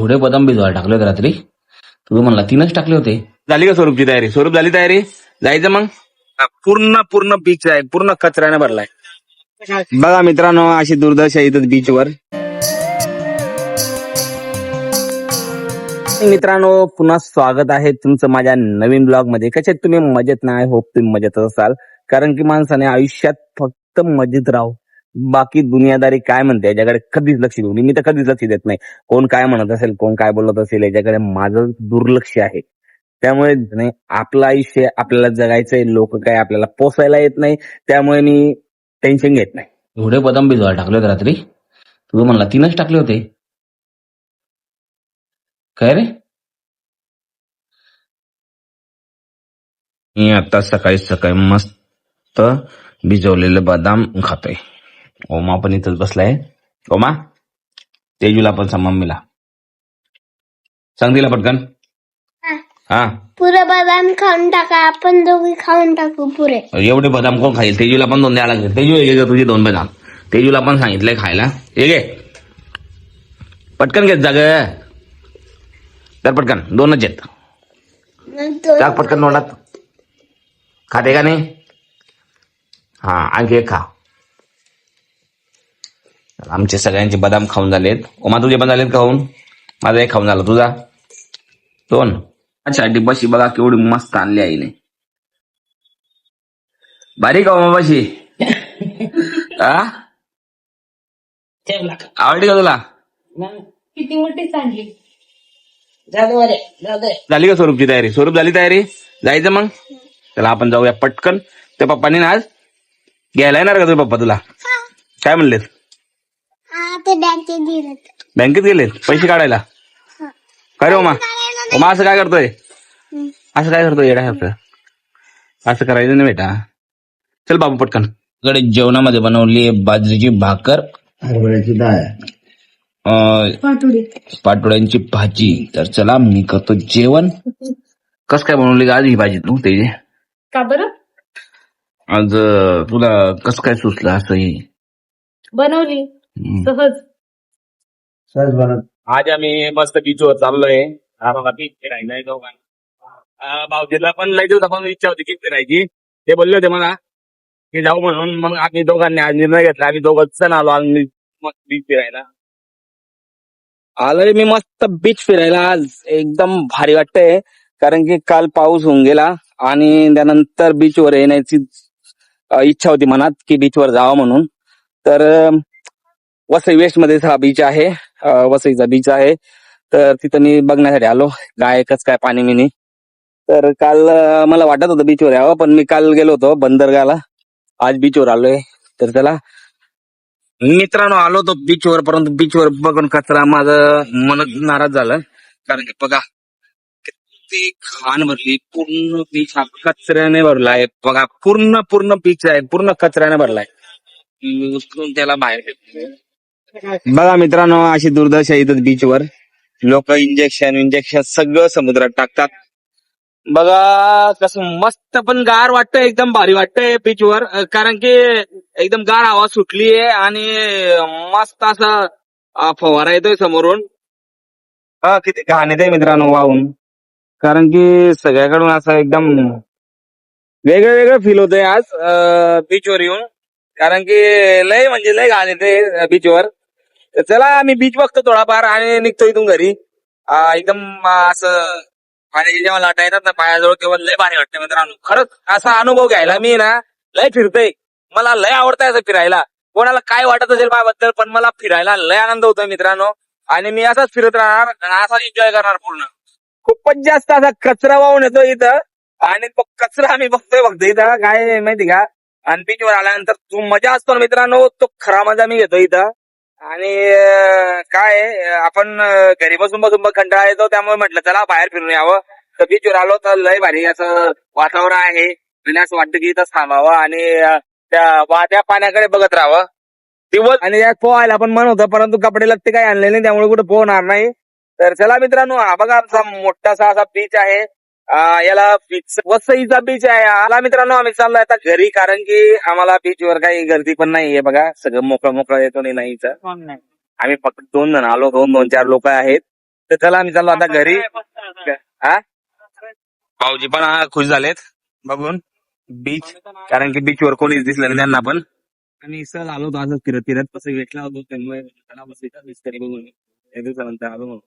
एवढे बदाम भिजवायला टाकले होते रात्री. तू म्हणला तीनच टाकले होते. झाली का स्वरूपची तयारी? स्वरूप झाली तयारी? जायचं मग? पूर्ण पूर्ण बीच आहे. पूर्ण कचऱ्याने भरलाय. बघा मित्रांनो अशी दुर्दशा इथं बीचवर मित्रांनो पुन्हा स्वागत आहे तुमचं माझ्या नवीन ब्लॉगमध्ये कशात तुम्ही मजेत नाही होप तुम्ही मजेत असाल. कारण की माणसाने आयुष्यात फक्त मजेत राहू बाकी दुनियादारी काय म्हणते याच्याकडे कधीच लक्ष देऊ नये. मी तर कधीच लक्ष देत नाही. कोण काय म्हणत असेल कोण काय बोलत असेल याच्याकडे माझं दुर्लक्ष आहे. त्यामुळे नाही आपलं आयुष्य आपल्याला जगायचंय लोक काय आपल्याला पोसायला येत नाही त्यामुळे मी टेन्शन घेत नाही. एवढे बदाम भिजवायला टाकले होते रात्री. तू म्हणला तीनच टाकले होते. काय रे? मी आता सकाळी सकाळी मस्त भिजवलेले बदाम खातोय. ओमा पण इथंच बसलाय. ओमा तेजूला पण सांग मम्मीला. सांग तिला पटकन. हा. पुरे बदाम खाऊन टाका आपण दोघी खाऊन टाकू पुरे. एवढे बदाम कोण खाईल? तेजूला पण दोन द्यायला लागले. तेजू ये ग तुझे दोन बदाम. तेजूला पण सांगितलंय खायला. ये गे पटकन घेत जा ग. तर पटकन. दोनच आहेत. टाक पटकन तोंडात. खाते का नाही? हा आणखी एक खा. आमचे सगळ्यांचे बदाम खाऊन झालेत. ओमा तुझे पण झालेत खाऊन माझा एक खाऊन झाला. तुझा? दोन. अच्छा डिब्बाशी बघा केवढी मस्त आणली आईने. बारीक का ओमा बाशी? आ? आवडली का तुला? किती मोठी चांगली झाली का स्वरूपची तयारी? स्वरूप झाली तयारी? जायचं मग? चला आपण जाऊया पटकन. ते पप्पांनी ना आज घ्यायला येणार का तुझे पप्पा तुला? काय म्हणलेत? हा ते बँकेत गेलेत पैसे काढायला? काय रे ओमा ओमा असं काय करतोय? असं काय करतोय? येडा सारखं असं करायचं नाही बेटा. चल बाबू पटकन. कडे जेवणामध्ये बनवली आहे बाजरीची भाकर. हरभऱ्याची डाळ. अं, पाटुडी. पाटोड्यांची भाजी. तर चला मी करतो जेवण. कस काय बनवली का आज ही भाजी तू ते का बरं? आज अं, तुला कस काय सुचलं असं हे? बनवली. सहज. सहज बनत. आज आम्ही मस्त बीचवर चाललोय. हा बीच फिरायला दोघांना. भाऊजीला पण लय दिवसापासून इच्छा होती की फिरायची ते बोलले होते मला की जाऊ म्हणून. मग आम्ही दोघांनी आज निर्णय घेतला. आम्ही दोघं जण आलो आम्ही मस्त बीच फिरायला. आलोय मी मस्त बीच फिरायला. आज एकदम भारी वाटतंय. कारण की काल पाऊस होऊन गेला आणि त्यानंतर बीचवर येण्याची अ, इच्छा होती मनात की बीचवर जावं म्हणून. तर अ, वसई वेस्टमध्ये हा बीच आहे. वसईचा बीच आहे. तर तिथं मी बघण्यासाठी आलो. गायकच काय पाणी मिनी. तर काल मला वाटत होतं बीचवर यावं पण मी काल गेलो होतो बंदरगाला. आज बीचवर आलोय. तर त्याला मित्रांनो आलो होतो बीचवर परंतु बीचवर बघून कचरा माझं मन नाराज झालं. कारण की बघा किती घाण भरली. पूर्ण बीच हा कचऱ्याने भरला आहे. बघा पूर्ण पूर्ण बीच आहे. पूर्ण कचऱ्याने भरलाय उचलून त्याला बाहेर बघा मित्रांनो अशी दुर्दशा इथं बीचवर लोक इंजेक्शन इंजेक्शन सगळं समुद्रात टाकतात. बघा कसं मस्त पण गार वाटतंय एकदम भारी वाटतंय बीचवर वर. कारण की एकदम गार हवा सुटली आहे आणि मस्त असा फवारा येतोय समोरून. हा किती घाण येते मित्रांनो वाहून. कारण की सगळ्याकडून असं एकदम वेगळं वेगळं फील होतंय आज बीचवर येऊन. कारण की लय म्हणजे लय घाण येते बीचवर तर चला आम्ही बीच बघतो थोडाफार आणि निघतो इथून घरी. एकदम असं पाण्याची जेव्हा लाटा येतात ना पायाजवळ तेव्हा लय भारी वाटते मित्रांनो. खरंच असा अनुभव घ्यायला मी ना लय फिरतोय. मला लय आवडतंय असं फिरायला. कोणाला काय वाटत असेल माझ्याबद्दल पण मला फिरायला लय आनंद होतोय मित्रांनो. आणि मी असाच फिरत राहणार आणि असाच एन्जॉय करणार पूर्ण. खूपच जास्त असा कचरा वाहून येतो इथं. आणि तो कचरा आम्ही बघतोय बघतोय इथं. काय माहिती का? आणि बीचवर आल्यानंतर जो मजा असतो ना मित्रांनो तो खरा मजा मी घेतो इथं. आणि काय आपण घरी बसून बसून बघ कंटाळा येतो त्यामुळे म्हटलं चला बाहेर फिरून यावं. तर बीचवर आलो तर लय भारी असं वातावरण आहे. आणि असं वाटतं की इथं थांबावं आणि त्या वाहत्या पाण्याकडे बघत राहावं. दिवस आणि त्यात पोहायला पण मन होतं परंतु कपडे लगते काही आणले नाही त्यामुळे कुठे पोहणार नाही. तर चला मित्रांनो हा बघा आमचा मोठासा असा बीच आहे. याला बीच वसईचा बीच आहे. आला मित्रांनो आम्ही चाललोय आता घरी कारण की आम्हाला बीचवर काही गर्दी पण नाहीये बघा. सगळं मोकळं मोकळं येतो नाही इथं. आम्ही फक्त दोन जण आलो दोन दोन चार लोक आहेत. तर चला आम्ही चाललो आता घरी. हा भाऊजी पण खुश झालेत बघून. बीच कारण की बीच वर कोणीच दिसलं नाही त्यांना पण. आणि सहज आलो होतो असं फिरत फिरत. कसं भेटला होतो त्यामुळे बघून एक दिवसानंतर आलो म्हणून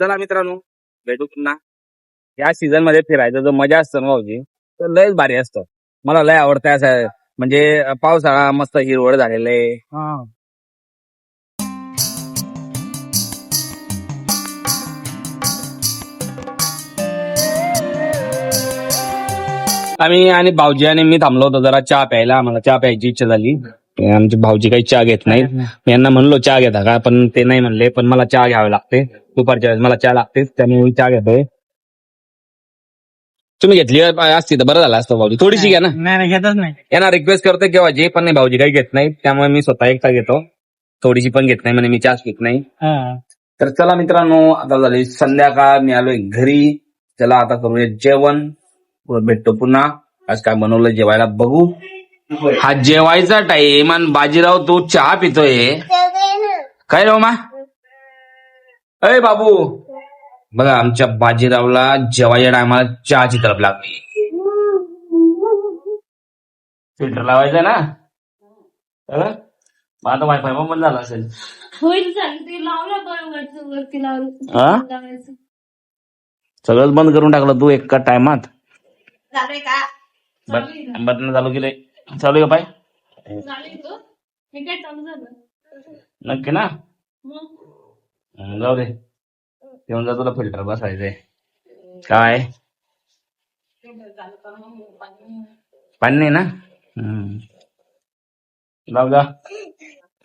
चला मित्रांनो भेटू पुन्हा. या सीझनमध्ये फिरायचं जो मजा असतं ना भाऊजी तर लयच भारी असतं. मला लय आवडतं असं म्हणजे पावसाळा मस्त हिरवळ झालेलं आहे. आम्ही आणि भाऊजी आणि मी थांबलो होतो जरा चहा प्यायला आम्हाला चहा प्यायची इच्छा झाली. आमचे भाऊजी काही चहा घेत नाहीत. मी यांना म्हणलो चहा घेता का? पण ते नाही म्हणले पण मला चहा घ्यावे लागते. दुपारच्या वेळेस मला चहा लागते त्यामुळे मी चहा घेतोय. तुम्ही घेतली असती तर बरं झालं असतं भाऊजी. थोडीशी घ्या ना. नाही नाही घेतच नाही. यांना रिक्वेस्ट करतोय केव्हा जे पण नाही भाऊजी काही घेत नाहीत त्यामुळे मी स्वतः एकटा घेतो. थोडीशी पण घेत नाही म्हणजे मी चहाच घेत नाही. हा. तर चला मित्रांनो आता झाली संध्याकाळ मी आलोय घरी. चला आता करूया जेवण. पुढं भेटतो पुन्हा. आज काय बनवलं जेवायला बघू. हा जेवायचा टाइम आणि बाजीराव तू चहा पितोय. काय रे मा अय बाबू बघा आमच्या बाजीरावला जेवायच्या टायमाला चहाची तरफ लागली. फिल्टर लावायचं ना? आता वायफाय पण बंद झाला असेल. होईल चालेल ते लावलं बरोबर वरती हा? लावलं लावायचं. सगळंच बंद करून टाकलं तू एका टायमात झालंय का? चालू आहे बटन चालू केलंय. चालू आहे का पाय? हे काय चालू झालं? नक्की ना? मग? जाऊ दे. येऊन जा तुला फिल्टर बसायचंय. काय? पाणी. नाही ना? हं. जाऊ जा.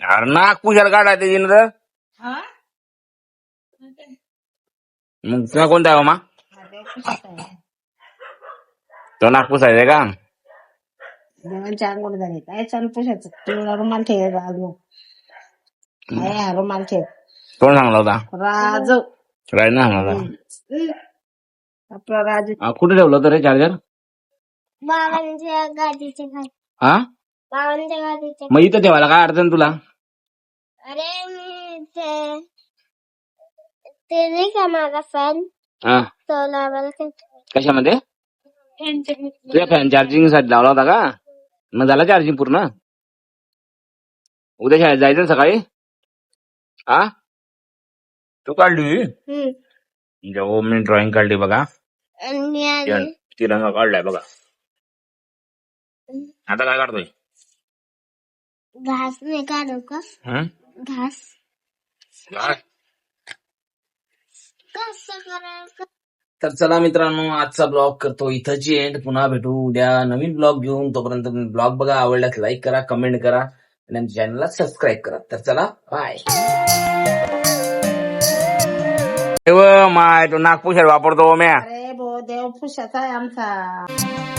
अरे नाक पुशाला काढाय ते तर. हा? मग तुला कोणता आहे मा? तो नाक पुसायचंय का? आंघोळ झाली. काय चालू पुशायचं तुला रुमाल ठेव राजू. काय हा रुमाल ठेव. कोण सांगला होता? राजू. सांगला होता आपला राजू. हा, कुठे ठेवलं होतं रे चार्जर बाबांच्या गाडीच्या खाली हा? बाबांच्या मग इथं ठेवायला काय अडचण तुला? अरे मी ते ते नाही का माझा फॅन हा. तो लावायला कशामध्ये? तुझ्या फॅन चार्जिंगसाठी लावला होता का? मग झाला चार्जिंग पूर्ण? उद्या शाळेत जायचं ना सकाळी? हा? तू काढली हम्म. जेव्हा मी ड्रॉइंग काढली बघा. आणि तिरंगा काढलाय बघा. आता काय काढतोय? घास नाही काढू का? हं? घास. काय? कसं करायचं तर चला मित्रांनो आजचा ब्लॉग करतो इथंच एंड पुन्हा भेटू उद्या नवीन ब्लॉग घेऊन. तोपर्यंत ब्लॉग बघा. आवडल्यास लाईक करा कमेंट करा. आणि आमच्या चॅनलला सबस्क्राईब करा. तर चला बाय माय तो नागपूर वापरतो म्या अरे भो देव पुशाचा आहे आमचा